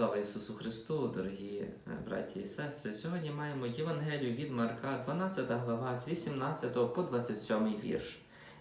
Слава Ісусу Христу, дорогі е, браті і сестри! Сьогодні маємо Євангелію від Марка, 12 глава, з 18 по 27 вірш.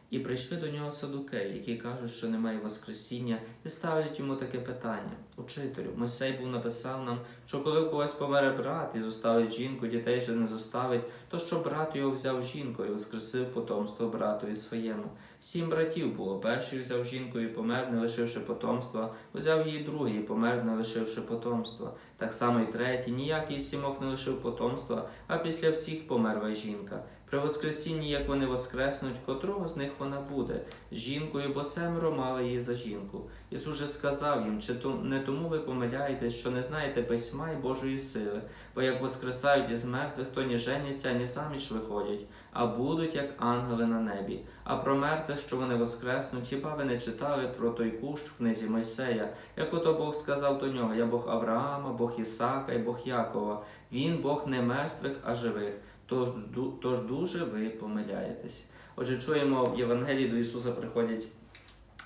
І прийшли до нього садукеї, які кажуть, що немає Воскресіння, і ставлять йому таке питання: Учителю, Мойсей був написав нам, що коли у когось помере брат і зоставить жінку, дітей же не зоставить, то що брат його взяв жінку і воскресив потомство братові своєму. Сім братів було. Перший взяв жінку і помер, не лишивши потомства, взяв її другий і помер, не лишивши потомства. Так само і третій, ніякий сімох не лишив потомства, а після всіх померла жінка. При воскресінні, як вони воскреснуть, котрого з них вона буде, жінкою, бо семеро мали її за жінку. Ісус же сказав їм, чи то не тому ви помиляєтесь, що не знаєте письма й Божої сили, бо як воскресають із мертвих, то ні женяться, ні заміж виходять, а будуть як ангели на небі. А про мертвих, що вони воскреснуть, хіба ви не читали про той кущ в книзі Мойсея, як ото Бог сказав до нього: Я Бог Авраама, Бог Ісака і Бог Якова. Він Бог не мертвих, а живих. Тож, ду- дуже ви помиляєтесь. Отже, чуємо в Євангелії до Ісуса приходять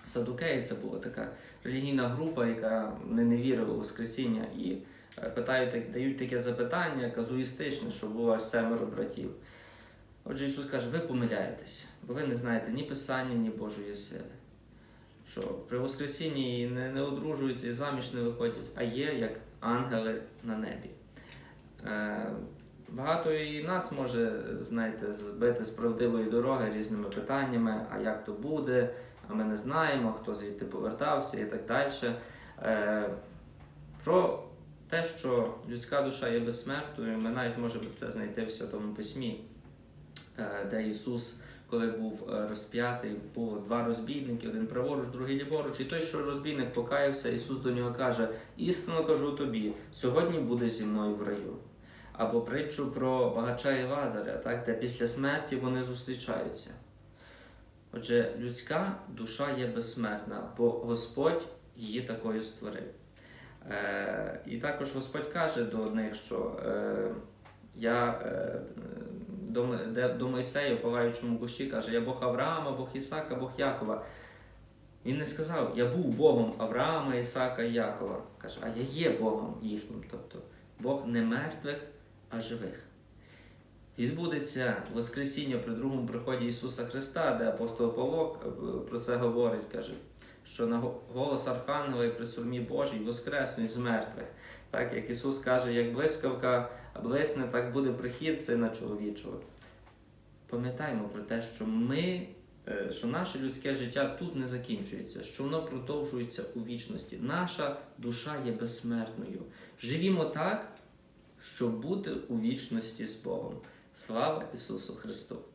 садукеї. Це була така релігійна група, яка не, не вірила у Воскресіння, і е, питають, дають таке запитання казуїстичне, що було аж семеро братів. Отже, Ісус каже, ви помиляєтесь, бо ви не знаєте ні Писання, ні Божої сили. Що при Воскресінні не, не одружуються і заміж не виходять, а є як ангели на небі. Е, Багато і нас може, знаєте, збити з правдивої дороги різними питаннями, а як то буде, а ми не знаємо, хто звідти повертався і так далі. Е, Про те, що людська душа є безсмертною, ми навіть можемо це знайти в Святому Письмі, е, де Ісус, коли був е, розп'ятий, було два розбійники, один праворуч, другий ліворуч. І той, що розбійник покаявся, Ісус до нього каже: істинно кажу тобі, сьогодні будеш зі мною в раю. Або притчу про багача і Лазаря, так, де після смерті вони зустрічаються. Отже, людська душа є безсмертна, бо Господь її такою створив. Е, і також Господь каже до них, що е, я е, до, де, до Мойсея, в палаючому кущі, каже, я Бог Авраама, Бог Ісака, Бог Якова. Він не сказав, я був Богом Авраама, Ісака і Якова. Каже, а я є Богом їхнім. Тобто Бог не мертвих, а живих. Відбудеться Воскресіння при другому приході Ісуса Христа, де апостол Павло е, про це говорить, каже, що на голос Архангела і при сурмі Божій воскреснуть з мертвих. Так як Ісус каже, як блискавка блисне, так буде прихід Сина чоловічого. Пам'ятаємо про те, що ми, е, що наше людське життя тут не закінчується, що воно продовжується у вічності. Наша душа є безсмертною. Живімо так, щоб бути у вічності з Богом. Слава Ісусу Христу!